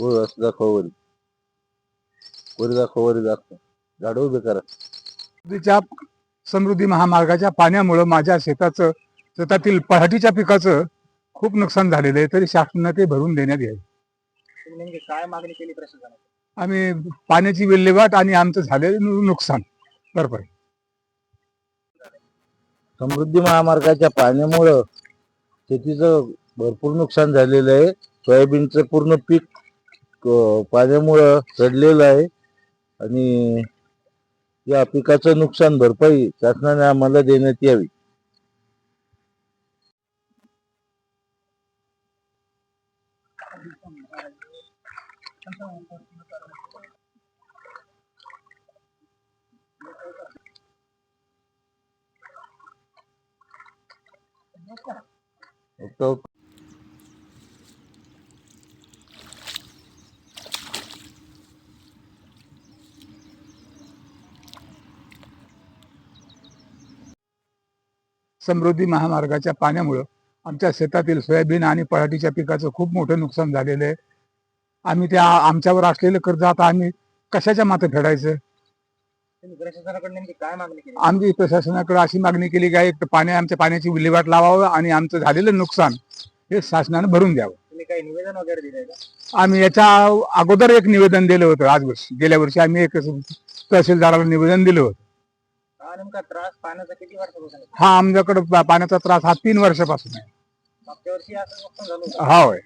वर असं दाखवा वरी. वरी दाखवा वरी दाखवा. झाड उभे करा. नदीच्या समृद्धी महामार्गाच्या पाण्यामुळं माझ्या शेताचं शेतातील पराठीच्या पिकाचं खूप नुकसान झालेलं आहे तरी शासनाने ते भरून देण्यात यावे. तुम्ही नेमकी काय मागणी केली प्रशासनाने आम्ही पाण्याची विल्हेवाट आणि आमचं झालेलं नु- नुकसान. भरपाई समृद्धी महामार्गाच्या पाण्यामुळं शेतीचं भरपूर नुकसान झालेलं आहे. सोयाबीनचं पूर्ण पीक पाण्यामुळं सडलेलं आहे. आणि या पिकाचं नुकसान भरपाई शासनाने आम्हाला देण्यात यावी. ओके, समृद्धी महामार्गाच्या पाण्यामुळं आमच्या शेतातील सोयाबीन आणि पराठीच्या पिकाचं खूप मोठं नुकसान झालेलं आहे. आम्ही त्या आमच्यावर असलेलं कर्ज आता आम्ही कशाच्या माते फेडायचं? तुम्ही प्रशासनाकडे अशी मागणी केली की एक पाण्या आमच्या पाण्याची विल्हेवाट लावावं आणि आमचं झालेलं नुकसान हे शासनानं भरून द्यावं. निवेदन वगैरे आम्ही याच्या अगोदर एक निवेदन दिलं होतं आज वर्षी गेल्या वर्षी आम्ही एक तहसीलदाराला निवेदन दिलं होतं. हा नेमका त्रास पाण्याचा किती वर्षापासून आहे? हा आमच्याकडे पा- पाण्याचा त्रास हा तीन वर्षापासून आहे. मागच्या वर्षी असं नुकसान झालं होतं. हा होय.